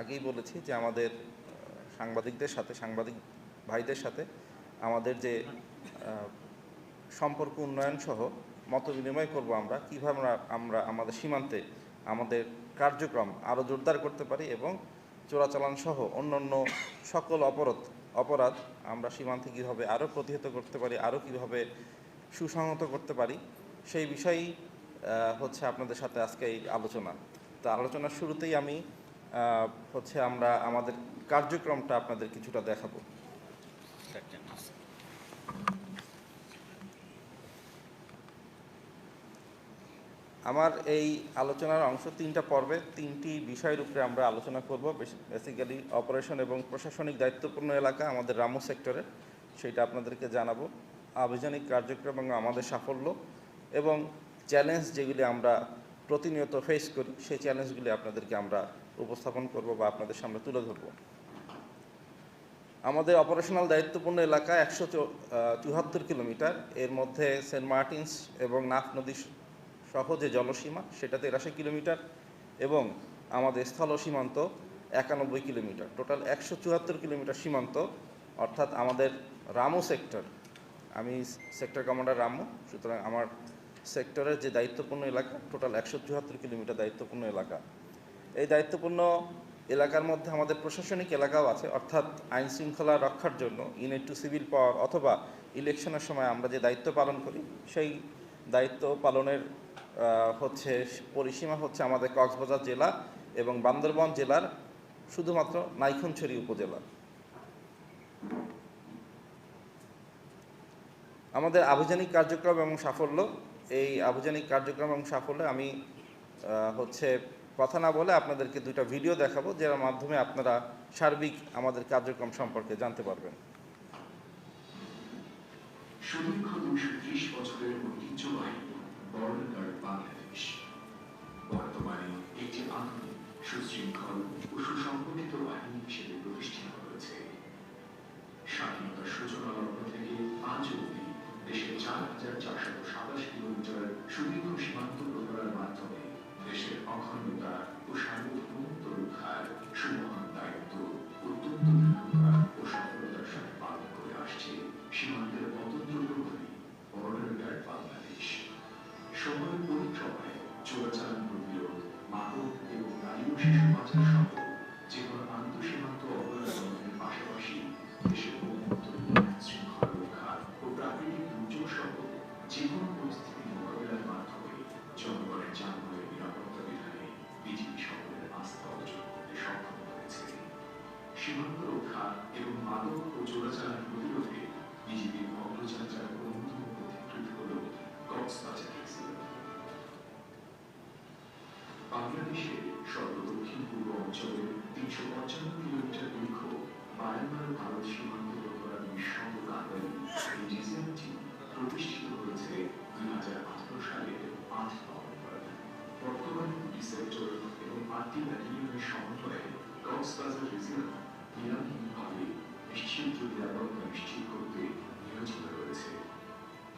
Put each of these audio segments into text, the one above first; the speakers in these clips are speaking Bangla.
আগেই বলেছি যে আমাদের সাংবাদিকদের সাথে, সাংবাদিক ভাইদের সাথে আমাদের যে সম্পর্ক উন্নয়ন সহ মত বিনিময় করব আমরা, কীভাবে আমরা আমাদের সীমান্তে আমাদের কার্যক্রম আরও জোরদার করতে পারি এবং চোরাচালান সহ অন্যান্য সকল অপরাধ অপরাধ আমরা সীমান্তে কীভাবে আরও প্রতিহত করতে পারি আরও কীভাবে সুসংহত করতে পারি, সেই বিষয়েই হচ্ছে আপনাদের সাথে আজকে এই আলোচনা। তো আলোচনার শুরুতেই আমি হচ্ছে আমরা আমাদের কার্যক্রমটা আপনাদের কিছুটা দেখাবো। আমার এই আলোচনার অংশ তিনটা পর্বে, তিনটি বিষয়ের উপরে আমরা আলোচনা করব। বেসিক্যালি অপারেশন এবং প্রশাসনিক দায়িত্বপূর্ণ এলাকা আমাদের রামু সেক্টরে সেটা আপনাদেরকে জানাব। আভিযানিক কার্যক্রম এবং আমাদের সাফল্য এবং চ্যালেঞ্জ যেগুলি আমরা প্রতিনিয়ত ফেস করি, সেই চ্যালেঞ্জগুলি আপনাদেরকে আমরা উপস্থাপন করব বা আপনাদের সামনে তুলে ধরব। আমাদের অপারেশনাল দায়িত্বপূর্ণ এলাকা একশো চুয়াত্তর কিলোমিটার। এর মধ্যে সেন্ট মার্টিনস এবং নাফ নদী সহ যে জলসীমা সেটা তেরাশি কিলোমিটার এবং আমাদের স্থল সীমান্ত একানব্বই কিলোমিটার। টোটাল একশো চুয়াত্তর কিলোমিটার সীমান্ত, অর্থাৎ আমাদের রামু সেক্টর। আমি সেক্টর কমান্ডার রামু, সুতরাং আমার সেক্টরের যে দায়িত্বপূর্ণ এলাকা, টোটাল একশো চুয়াত্তর কিলোমিটার দায়িত্বপূর্ণ এলাকা। এই দায়িত্বপূর্ণ এলাকার মধ্যে আমাদের প্রশাসনিক এলাকাও আছে, অর্থাৎ আইন শৃঙ্খলা রক্ষার জন্য ইউনিট টু সিভিল পাওয়ার অথবা ইলেকশনের সময় আমরা যে দায়িত্ব পালন করি, সেই দায়িত্ব পালনের হচ্ছে পরিসীমা হচ্ছে আমাদের কক্সবাজার জেলা এবং বান্দরবান জেলার শুধুমাত্র নাইখনছড়ি উপজেলা আমাদের আভিযানিক কার্যক্রম এবং সাফল্য, এই আভিযানিক কার্যক্রম এবং সাফল্যে আমি হচ্ছে কথা না বলে আপনাদেরকে দুইটা ভিডিও দেখাবো যার মাধ্যমে আপনারা সার্বিক আমাদের কার্যক্রম সম্পর্কে জানতে পারবেন। সুদীর্ঘ সুশৃঙ্খল সুসংগঠিত বাহিনী হিসেবে প্রতিষ্ঠিত হয়েছে। স্বাধীনতার সূচনা লগ্ন থেকে আজ অবধি দেশের চার হাজার চারশো সাতাশ কিলোমিটার সুদীর্ঘ সীমান্ত প্রহরার মাধ্যমে দেশের অখণ্ডতা ও সার্বভৌমত্ব রক্ষার সুমহান দায়িত্ব অত্যন্ত দৃঢ়তা ও নভেম্বর বর্তমানে দুটি এবং আটটি সমন্বয়ে কক্সবাজার রিজিয়ন নিরামহীনভাবে নিশ্চিত নিরাপত্তা নিশ্চিত করতে নিয়োজিত রয়েছে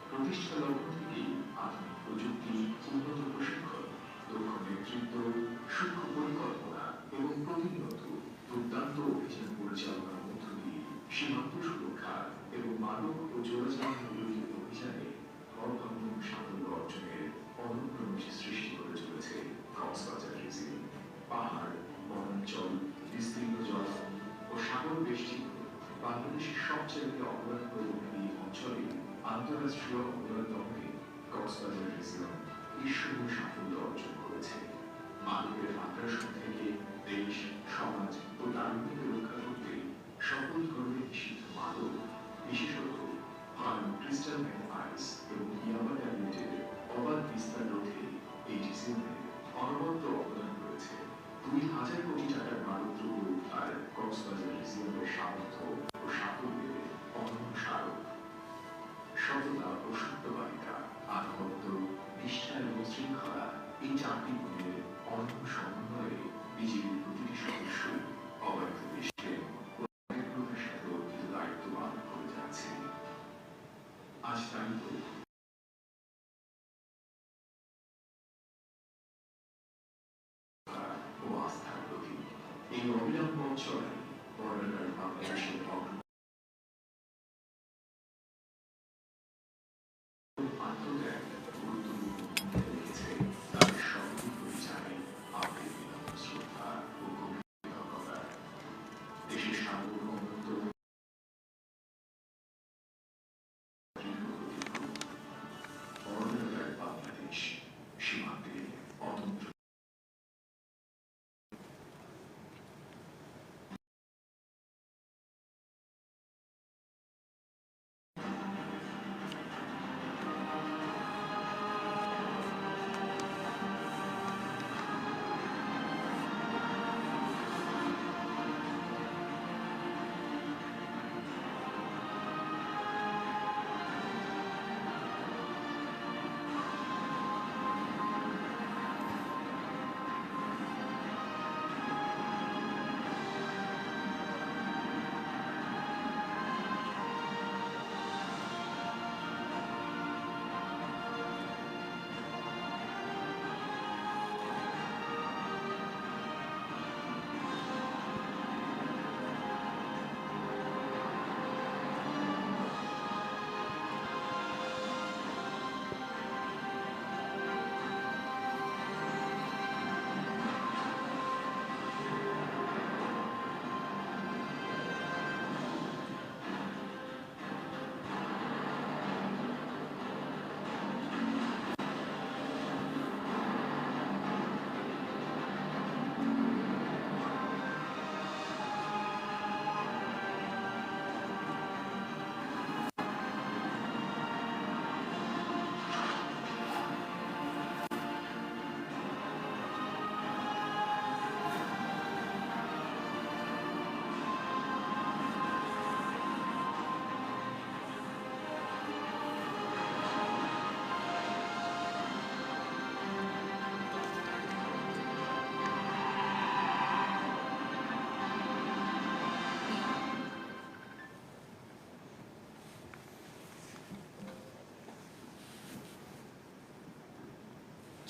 প্রতিষ্ঠা লগ্ন থেকেই আধুনিক প্রযুক্তি উন্নত প্রশিক্ষণ দক্ষ নেতৃত্ব সূক্ষ্ম পরিকল্পনা এবং প্রতিনিয়ত দুর্দান্ত অভিযান পরিচালনার মধ্য দিয়ে সীমান্ত সুরক্ষা এবং মানব ও চোরাচালান সবচেয়ে অপরাধ প্রবণ অঞ্চলে আন্তঃরাষ্ট্রীয় অপরাধ দমনে কক্সবাজার রিজিয়ন ঈশ্বর সাফল্য অর্জন করেছে মানবের আগ্রাসন থেকে দেশ সমাজ ও নাগরিকদের রক্ষা করতে সকল ধরনের নিষিদ্ধ মাদক বিশেষত ভারত ক্রিস্টাল এবং ইয়াবা ট্যাবলেটের অবাধ বিস্তার রোধে এই ডিসিপ্লিনে অনবদ্য অবদান রয়েছে দুই হাজার কোটি টাকার মাদক দ্রব্য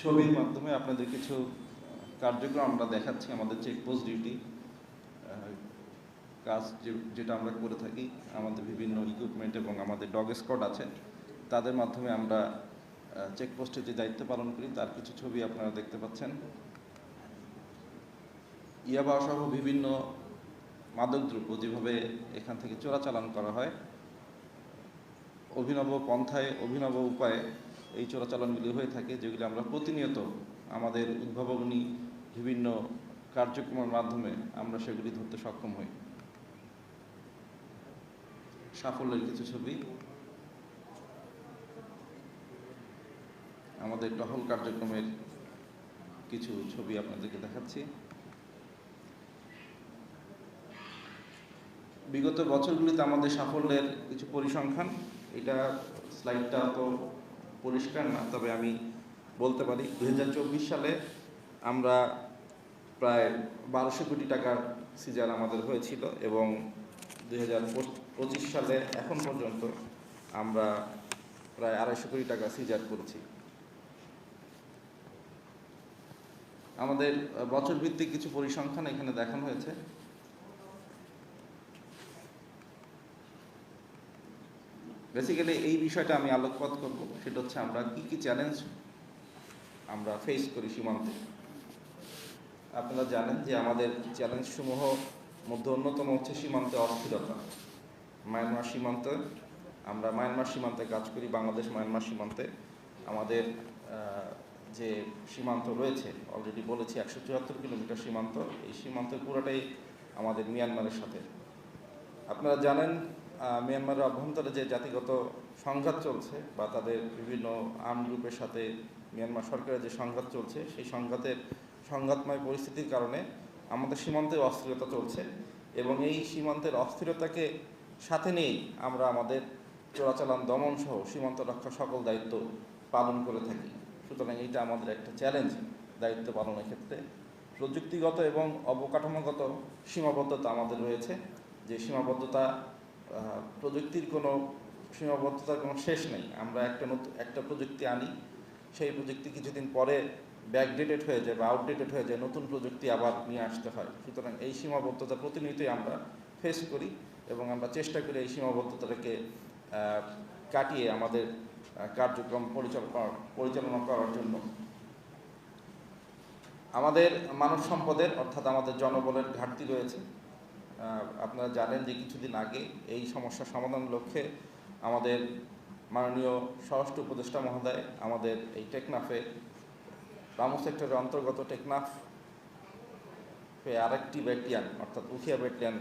ছবির মাধ্যমে আপনাদের কিছু কার্যক্রম আমরা দেখাচ্ছি, আমাদের চেকপোস্ট ডিউটি কাজ যেটা আমরা করে থাকি, আমাদের বিভিন্ন ইকুইপমেন্ট এবং আমাদের ডগ স্কট আছে, তাদের মাধ্যমে আমরা চেকপোস্টে যে দায়িত্ব পালন করি, তার কিছু ছবি আপনারা দেখতে পাচ্ছেন। ইয়াবা সহ বিভিন্ন মাদকদ্রব্য যেভাবে এখান থেকে চোরাচালান করা হয়, অভিনব পন্থায় অভিনব উপায়ে এই চোরাচালানগুলি হয়ে থাকে, যেগুলি আমরা প্রতিনিয়ত আমাদের উদ্ভাবনী বিভিন্ন কার্যক্রমের মাধ্যমে আমরা সেগুলি ধরতে সক্ষম হই। সাফল্যের কিছু ছবি। আমাদের টহল কার্যক্রমের কিছু ছবি আপনাদেরকে দেখাচ্ছি। বিগত বছরগুলিতে আমাদের সাফল্যের কিছু পরিসংখ্যান, এটা স্লাইডটা তো পরিষ্কার না, তবে আমি বলতে পারি দু হাজার চব্বিশ সালে আমরা প্রায় বারোশো কোটি টাকার সিজার আমাদের হয়েছিল এবং পঁচিশ সালে এখন পর্যন্ত আমরা প্রায় আড়াইশো কোটি টাকা সিজার করেছি। আমাদের বছর ভিত্তিক কিছু পরিসংখ্যান এখানে দেখানো হয়েছে। বেসিক্যালি এই বিষয়টা আমি আলোকপাত করব। সেটা হচ্ছে আমরা কি কি চ্যালেঞ্জ আমরা ফেস করি সীমান্তে। আপনারা জানেন যে আমাদের চ্যালেঞ্জসমূহ মধ্যে অন্যতম হচ্ছে সীমান্তে অস্থিরতা। মায়ানমার সীমান্তে, আমরা মায়ানমার সীমান্তে কাজ করি, বাংলাদেশ মায়ানমার সীমান্তে। আমাদের যে সীমান্ত রয়েছে অলরেডি বলেছি, একশো চুয়াত্তর কিলোমিটার সীমান্ত। এই সীমান্ত পুরোটাই আমাদের মিয়ানমারের সাথে। আপনারা জানেন মিয়ানমারের অভ্যন্তরে যে জাতিগত সংঘাত চলছে বা তাদের বিভিন্ন আর্ম গ্রুপের সাথে মিয়ানমার সরকারের যে সংঘাত চলছে, সেই সংঘাতের সংঘাতময় পরিস্থিতির কারণে আমাদের সীমান্তে অস্থিরতা চলছে এবং এই সীমান্তের অস্থিরতাকে সাথে নিয়েই আমরা আমাদের চোরাচালান দমন সহ সীমান্ত রক্ষা সকল দায়িত্ব পালন করে থাকি। সুতরাং এটা আমাদের একটা চ্যালেঞ্জ দায়িত্ব পালনের ক্ষেত্রে। প্রযুক্তিগত এবং অবকাঠামোগত সীমাবদ্ধতা আমাদের রয়েছে। যে সীমাবদ্ধতা প্রযুক্তির কোনো সীমাবদ্ধতার কোনো শেষ নেই। আমরা একটা নতুন একটা প্রযুক্তি আনি, সেই প্রযুক্তি কিছুদিন পরে ব্যাকডেটেড হয়ে যায় বা আউটডেটেড হয়ে যায়, নতুন প্রযুক্তি আবার নিয়ে আসতে হয়। সুতরাং এই সীমাবদ্ধতা প্রতিনিয়তই আমরা ফেস করি এবং আমরা চেষ্টা করি এই সীমাবদ্ধতাটাকে কাটিয়ে আমাদের কার্যক্রম পরিচালনা পরিচালনা করার জন্য। আমাদের মানব সম্পদের, অর্থাৎ আমাদের জনবলের ঘাটতি রয়েছে। আপনারা জানেন যে কিছুদিন আগে এই সমস্যা সমাধান লক্ষ্যে আমাদের মাননীয় স্বরাষ্ট্র উপদেষ্টা মহোদয় আমাদের এই টেকনাফে রামু সেক্টরের অন্তর্গত টেকনাফ আরেকটি ব্যাটালিয়ান অর্থাৎ উখিয়া ব্যাটালিয়ান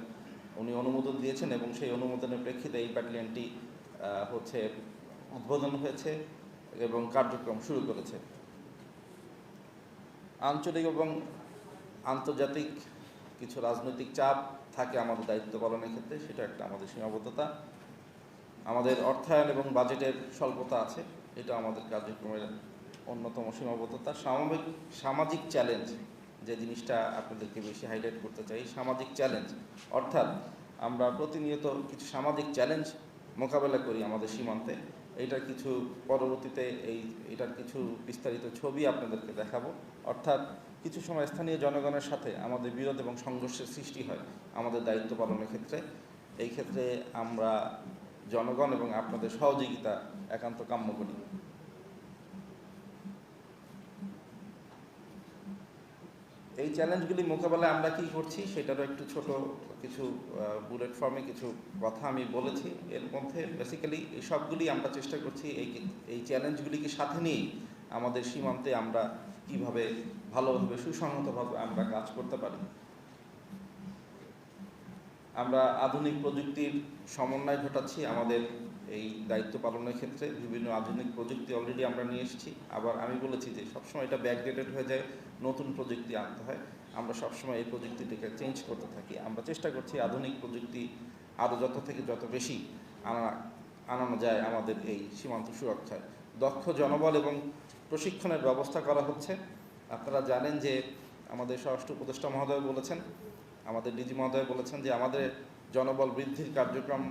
উনি অনুমোদন দিয়েছেন এবং সেই অনুমোদনের প্রেক্ষিতে এই ব্যাটালিয়ানটি হচ্ছে উদ্বোধন হয়েছে এবং কার্যক্রম শুরু করেছে। আঞ্চলিক এবং আন্তর্জাতিক কিছু রাজনৈতিক চাপ থাকে আমাদের দায়িত্ব পালনের ক্ষেত্রে, সেটা একটা আমাদের সীমাবদ্ধতা। আমাদের অর্থায়ন এবং বাজেটের স্বল্পতা আছে, এটা আমাদের কার্যক্রমের অন্যতম সীমাবদ্ধতা। সামাজিক সামাজিক চ্যালেঞ্জ যে জিনিসটা আপনাদেরকে বেশি হাইলাইট করতে চাই, সামাজিক চ্যালেঞ্জ অর্থাৎ আমরা প্রতিনিয়ত কিছু সামাজিক চ্যালেঞ্জ মোকাবেলা করি আমাদের সীমান্তে। এটার কিছু পরবর্তীতে এই, এটার কিছু বিস্তারিত ছবি আপনাদেরকে দেখাবো। অর্থাৎ কিছু সময় স্থানীয় জনগণের সাথে আমাদের বিরোধ এবং সংঘর্ষের সৃষ্টি হয় আমাদের দায়িত্ব পালনের ক্ষেত্রে। এই ক্ষেত্রে আমরা জনগণ এবং আপনাদের সহযোগিতা একান্ত কাম্য করি। এই চ্যালেঞ্জগুলি মোকাবেলায় আমরা কি করছি সেটারও একটু ছোট কিছু বুলেট ফর্মে কিছু কথা আমি বলেছি। এর মধ্যে বেসিক্যালি এই সবগুলি আমরা চেষ্টা করছি এই এই চ্যালেঞ্জগুলিকে সাথে নিয়েই আমাদের সীমান্তে আমরা কীভাবে ভালোভাবে, সুসংহতভাবে আমরা কাজ করতে পারি। আমরা আধুনিক প্রযুক্তির সমন্বয় ঘটাচ্ছি, আমাদের এই দায়িত্ব পালনের ক্ষেত্রে বিভিন্ন আধুনিক প্রযুক্তি অলরেডি আমরা নিয়ে এসেছি। আবার আমি বলেছি যে সবসময় এটা ব্যাকডেটেড হয়ে যায়, নতুন প্রযুক্তি আনতে হয়। আমরা সবসময় এই প্রযুক্তিটিকে চেঞ্জ করতে থাকি। আমরা চেষ্টা করছি আধুনিক প্রযুক্তি আরও যত থেকে যত বেশি আনা, আনানো যায় আমাদের এই সীমান্ত সুরক্ষায়। দক্ষ জনবল এবং প্রশিক্ষণের ব্যবস্থা করা হচ্ছে। আপনারা জানেন যে আমাদের স্বরাষ্ট্র উপদেষ্টা মহোদয় বলেছেন, আমাদের ডিজি মহোদয় বলেছেন যে আমাদের জনবল বৃদ্ধির কার্যক্রম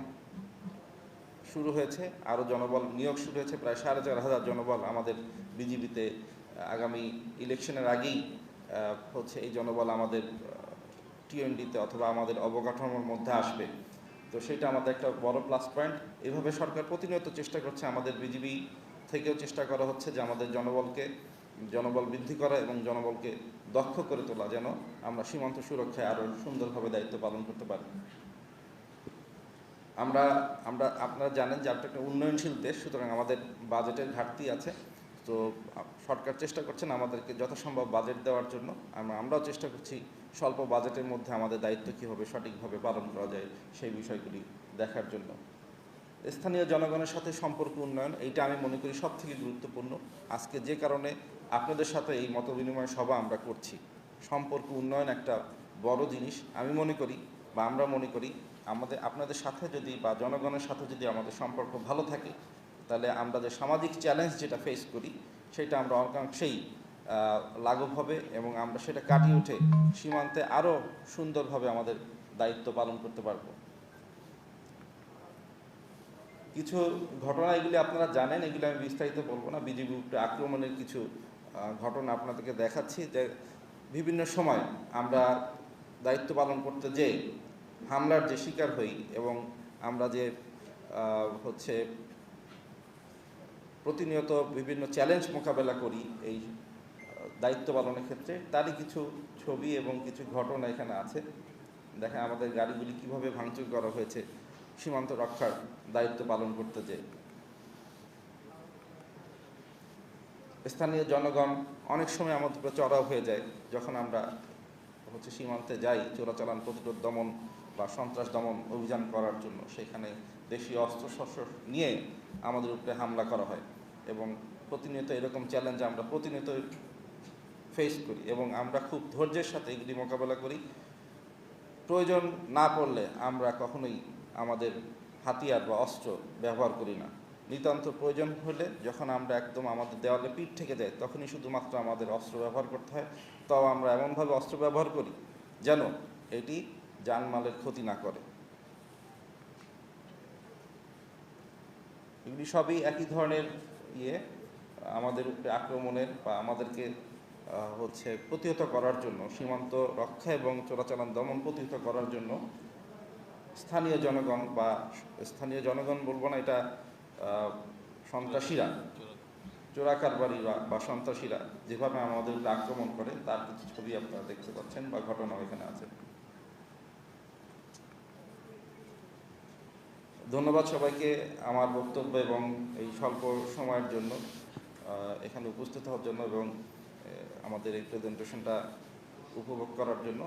শুরু হয়েছে, আরও জনবল নিয়োগ শুরু হয়েছে, প্রায় সাড়ে চার হাজার জনবল আমাদের বিজিবিতে আগামী ইলেকশনের আগেই হচ্ছে এই জনবল আমাদের টিএনডিতে অথবা আমাদের অবকাঠামোর মধ্যে আসবে। তো সেটা আমাদের একটা বড় প্লাস পয়েন্ট এভাবে সরকার প্রতিনিয়ত চেষ্টা করছে, আমাদের বিজিবি থেকেও চেষ্টা করা হচ্ছে যে আমাদের জনবলকে, জনবল বৃদ্ধি করা এবং জনবলকে দক্ষ করে তোলা, যেন আমরা সীমান্ত সুরক্ষায় আরও সুন্দরভাবে দায়িত্ব পালন করতে পারি। আমরা আমরা, আপনারা জানেন যে আমরা একটা উন্নয়নশীল দেশ, সুতরাং আমাদের বাজেটের ঘাটতি আছে। তো সরকার চেষ্টা করছেন আমাদেরকে যথাসম্ভব বাজেট দেওয়ার জন্য। আমরা, আমরাও চেষ্টা করছি স্বল্প বাজেটের মধ্যে আমাদের দায়িত্ব কীভাবে সঠিকভাবে পালন করা যায় সেই বিষয়গুলি দেখার জন্য। স্থানীয় জনগণের সাথে সম্পর্ক উন্নয়ন, এইটা আমি মনে করি সব থেকে গুরুত্বপূর্ণ। আজকে যে কারণে আপনাদের সাথে এই মত বিনিময় সভা আমরা করছি। সম্পর্ক উন্নয়ন একটা বড় জিনিস। আমি মনে করি বা আমরা মনে করি আমাদের, আপনাদের সাথে যদি বা জনগণের সাথে যদি আমাদের সম্পর্ক ভালো থাকে, তাহলে আমরা যে সামাজিক চ্যালেঞ্জ যেটা ফেস করি, সেটা আমরা অনেকাংশেই লাঘব হবে এবং আমরা সেটা কাটিয়ে উঠে সীমান্তে আরও সুন্দরভাবে আমাদের দায়িত্ব পালন করতে পারব। কিছু ঘটনা এগুলি আপনারা জানেন, এগুলি আমি বিস্তারিত বলব না। বিজিবি উপরে আক্রমণের কিছু ঘটনা আপনাদেরকে দেখাচ্ছি যে বিভিন্ন সময় আমরা দায়িত্ব পালন করতে যে হামলার যে শিকার হই এবং আমরা যে হচ্ছে প্রতিনিয়ত বিভিন্ন চ্যালেঞ্জ মোকাবেলা করি এই দায়িত্ব পালনের ক্ষেত্রে, তারই কিছু ছবি এবং কিছু ঘটনা এখানে আছে। দেখা আমাদের গাড়িগুলি কীভাবে ভাঙচুর করা হয়েছে, সীমান্ত রক্ষার দায়িত্ব পালন করতে যে। স্থানীয় জনগণ অনেক সময় আমাদের চড়াও হয়ে যায়, যখন আমরা হচ্ছে সীমান্তে যাই, চোরাচালান, প্রতিরোধ দমন বা সন্ত্রাস দমন অভিযান করার জন্য সেখানে দেশীয় অস্ত্রশস্ত্র নিয়ে আমাদের উপরে হামলা করা হয় এবং প্রতিনিয়ত এরকম চ্যালেঞ্জ আমরা প্রতিনিয়ত ফেস করি এবং আমরা খুব ধৈর্যের সাথে এগুলি মোকাবেলা করি। প্রয়োজন না পড়লে আমরা কখনোই আমাদের হাতিয়ার বা অস্ত্র ব্যবহার করি না। নিতান্ত প্রয়োজন হলে যখন আমরা একদম আমাদের দেওয়ালে পিঠ থেকে যায় তখনই শুধুমাত্র আমাদের অস্ত্র ব্যবহার করতে হয়। তাও আমরা এমনভাবে অস্ত্র ব্যবহার করি যেন এটি জানমালের ক্ষতি না করে। এগুলি সবই একই ধরনের ইয়ে আমাদের উপরে আক্রমণের বা আমাদেরকে হচ্ছে প্রতিহত করার জন্য, সীমান্ত রক্ষা এবং চোরাচালান দমন প্রতিহত করার জন্য স্থানীয় জনগণ বা স্থানীয় জনগণ বলব না, এটা সন্ত্রাসীরা, চোরা কারবারি বা বা সন্ত্রাসীরা যেভাবে আমাদের আক্রমণ করে, তার কিছু ছবি আপনারা দেখতে পাচ্ছেন বা ঘটনা এখানে আছে। ধন্যবাদ সবাইকে আমার বক্তব্য এবং এই স্বল্প সময়ের জন্য এখানে উপস্থিত হওয়ার জন্য এবং আমাদের এই প্রেজেন্টেশনটা উপভোগ করার জন্য।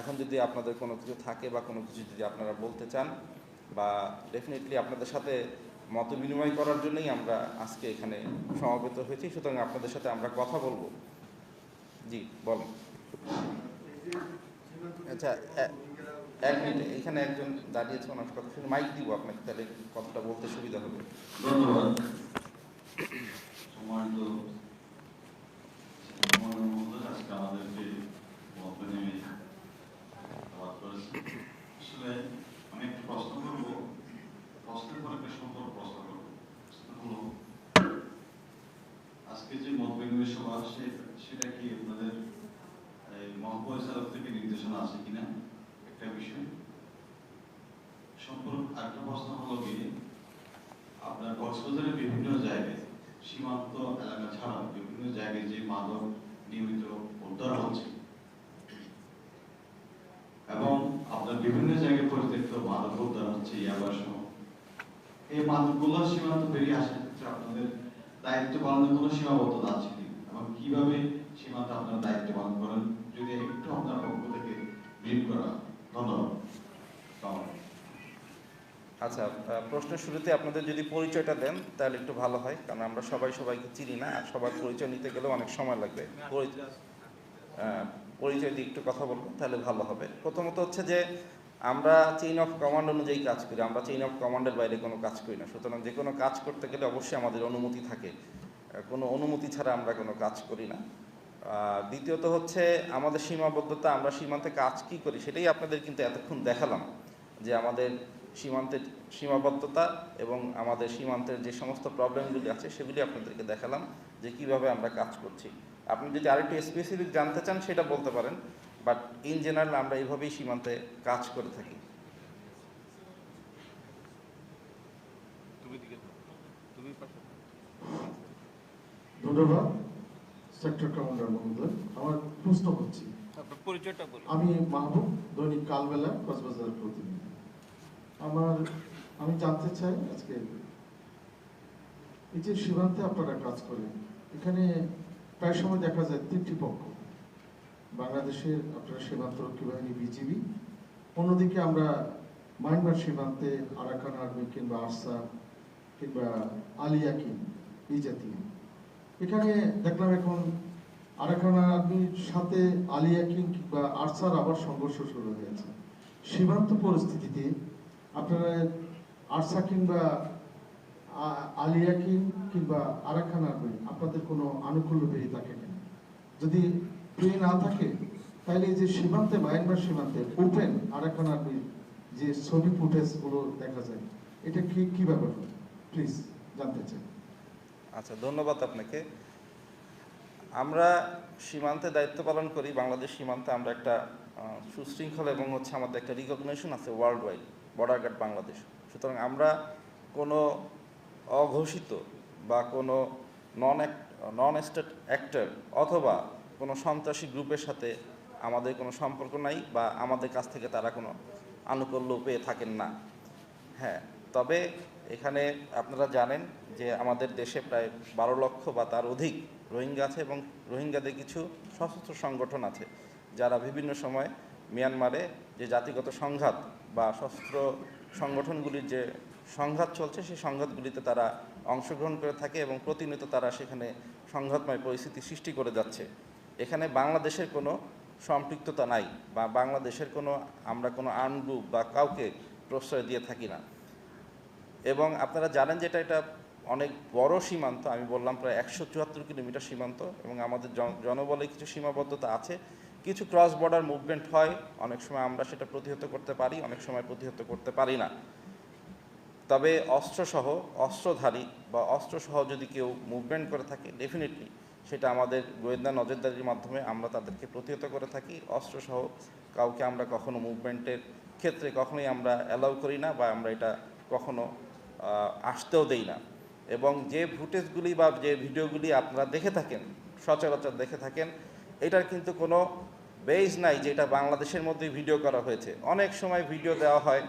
এখন যদি আপনাদের কোনো কিছু থাকে বা কোনো কিছু যদি আপনারা বলতে চান বা ডেফিনেটলি আপনাদের সাথে মত বিনিময় করার জন্যই আমরা আজকে এখানে সমাবেত হয়েছি। সুতরাং আপনাদের সাথে আমরা কথা বলব। জি, বলুন। আচ্ছা এক মিনিট, এখানে একজন দাঁড়িয়েছে, ওনার কথা শুনে মাইক দিব আপনাকে, তাহলে কথাটা বলতে সুবিধা হবে। ধন্যবাদ। আসলে আমি প্রশ্ন করব। প্রশ্নের পর একটা সম্পর্ক প্রশ্ন করব হলো আজকে যে মত সভা সে- সেটা কি আপনাদের মহাপরিচালক থেকে নির্দেশনা আছে কিনা? একটা বিষয়। সম্পর্ক আরেকটা প্রশ্ন হলো কি, আপনার কক্সবাজারের বিভিন্ন জায়গায়, সীমান্ত এলাকা ছাড়াও বিভিন্ন জায়গায় যে মাদক নিয়মিত উদ্ধার হচ্ছে, এবং আপনার বিভিন্ন জায়গায় পরিত্যক্ত মাদক উদ্ধার হচ্ছে, ইয়াবা সহ এই মাদকগুলো সীমান্ত পেরিয়ে আসার ক্ষেত্রে আপনাদের দায়িত্ব পালনের কোনো সীমাবদ্ধতা আছে কি? এবং কীভাবে সীমান্ত আপনার দায়িত্ব পালন করেন, যদি একটু আপনার পক্ষ থেকে ব্রিফ করা ধন্যবাদ। আচ্ছা প্রশ্নের শুরুতে আপনাদের যদি পরিচয়টা দেন, তাহলে একটু ভালো হয়, কারণ আমরা সবাই সবাইকে চিনি না, আর সবার পরিচয় নিতে গেলেও অনেক সময় লাগবে। পরি- পরিচয় দিয়ে একটু কথা বলব, তাহলে ভালো হবে। প্রথমত হচ্ছে যে আমরা চেইন অফ কমান্ড অনুযায়ী কাজ করি, আমরা চেইন অফ কমান্ডের বাইরে কোনো কাজ করি না। সুতরাং যে কোনো কাজ করতে গেলে অবশ্যই আমাদের অনুমতি থাকে। কোনো অনুমতি ছাড়া আমরা কোনো কাজ করি না। দ্বিতীয়ত হচ্ছে আমাদের সীমাবদ্ধতা, আমরা সীমান্তে কাজ কি করি সেটাই আপনাদের কিন্তু এতক্ষণ দেখালাম। যে আমাদের সীমান্তের সীমাবদ্ধতা এবং আমাদের সীমান্তের যে সমস্ত প্রবলেমগুলি আছে সেগুলি আপনাদেরকে দেখালাম, যে কীভাবে আমরা কাজ করছি। আপনি যদি আরেকটু স্পেসিফিক জানতে চান সেটা বলতে পারেন। বাট ইন জেনারেল আমরা এইভাবেই সীমান্তে কাজ করে থাকি। ধন্যবাদ সেক্টর কমান্ডার মহোদয়। আমার প্রশ্ন করছি। পরিচয়টা বলুন আমি মাহবুব দৈনিক কালবেলা কক্সবাজার প্রতিনিধি। আমার আমি জানতে চাই আজকে এই যে সীমান্তে আপনারা কাজ করেন এখানে প্রায় সময় দেখা যায় তিনটি পক্ষ। বাংলাদেশের আপনারা সীমান্ত সীমান্তরক্ষী বাহিনী বিজিবি। অন্যদিকে আমরা মায়ানমার সীমান্তে আরাকান আর্মি কিংবা আরসা কিংবা আলিয়াকিন এই জাতীয়। এখানে দেখলাম এখন আরাকান আর্মির সাথে আলিয়া কিং কিংবা আরসার আবার সংঘর্ষ শুরু হয়েছে সীমান্ত পরিস্থিতিতে আপনারা আরসা কিংবা আ- আলিয়া কিং কিংবা আরাকান আর্মি, আপনাদের কোনো আনুকূল্য পেয়ে থাকে যদি পেয়ে না থাকে তাহলে যে সীমান্তে, মায়ানমার সীমান্তে ওপেন আরাকান আর্মির যে ছবি ফুটেজগুলো দেখা যায়, এটা কি কি ব্যাপার? প্লিজ জানতে চাই। আচ্ছা ধন্যবাদ আপনাকে। আমরা সীমান্তে দায়িত্ব পালন করি, বাংলাদেশ সীমান্তে আমরা একটা সুশৃঙ্খল এবং হচ্ছে আমাদের একটা রিকগনিশন আছে world wide border guard Bangladesh. সুতরাং আমরা কোনো অঘোষিত বা কোনো নন নন স্টেট অ্যাক্টর অথবা কোনো সন্ত্রাসী গ্রুপের সাথে আমাদের কোনো সম্পর্ক নাই বা আমাদের কাছ থেকে তারা কোনো আনুকূল্য পেয়ে থাকেন না। হ্যাঁ তবে এখানে আপনারা জানেন যে আমাদের দেশে প্রায় বারো লক্ষ বা তার অধিক রোহিঙ্গা আছে এবং রোহিঙ্গাদের কিছু সশস্ত্র সংগঠন আছে যারা বিভিন্ন সময় মিয়ানমারে যে জাতিগত সংঘাত বা সশস্ত্র সংগঠনগুলির যে সংঘাত চলছে, সেই সংঘাতগুলিতে তারা অংশগ্রহণ করে থাকে এবং প্রতিনিয়ত তারা সেখানে সংঘাতময় পরিস্থিতি সৃষ্টি করে যাচ্ছে। এখানে বাংলাদেশের কোনো সম্পৃক্ততা নাই বা বাংলাদেশের কোনো আমরা কোনো আর্ম গ্রুপ বা কাউকে প্রশ্রয় দিয়ে থাকি না। এবং আপনারা জানেন যেটা এটা অনেক বড় সীমান্ত, আমি বললাম প্রায় একশো চুয়াত্তর কিলোমিটার সীমান্ত এবং আমাদের জনবলে কিছু সীমাবদ্ধতা আছে। কিছু ক্রস বর্ডার মুভমেন্ট হয়, অনেক সময় আমরা সেটা প্রতিহত করতে পারি, অনেক সময় প্রতিহত করতে পারি না। তবে অস্ত্রসহ, অস্ত্রধারী বা অস্ত্রসহ যদি কেউ মুভমেন্ট করে থাকে ডেফিনেটলি সেটা আমাদের গোয়েন্দা নজরদারির মাধ্যমে আমরা তাদেরকে প্রতিহত করে থাকি। অস্ত্রসহ কাউকে আমরা কখনো মুভমেন্টের ক্ষেত্রে কখনোই আমরা অ্যালাউ করি না বা আমরা এটা কখনো আসতেও দেই না। এবং যে ফুটেজগুলি বা যে ভিডিওগুলি আপনারা দেখে থাকেন, সচরাচর দেখে থাকেন, এটার কিন্তু কোনো বেজ নাই যে এটা বাংলাদেশের মধ্যে ভিডিও করা হয়েছে। অনেক সময় ভিডিও দেওয়া হয়,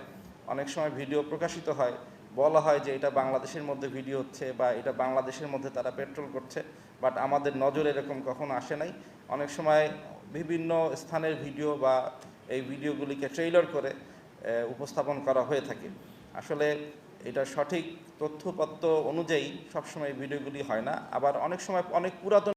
অনেক সময় ভিডিও প্রকাশিত হয় বলা হয় যে এটা বাংলাদেশের মধ্যে ভিডিও হচ্ছে বা এটা বাংলাদেশের মধ্যে তারা পেট্রোল করছে বাট আমাদের নজর এরকম কখনো আসে নাই। অনেক সময় বিভিন্ন স্থানের ভিডিও বা এই ভিডিওগুলিকে ট্রেইলার করে উপস্থাপন করা হয়ে থাকে। আসলে এটা সঠিক তথ্যপত্র অনুযায়ী সবসময় ভিডিওগুলি হয় না। আবার অনেক সময় অনেক পুরাতন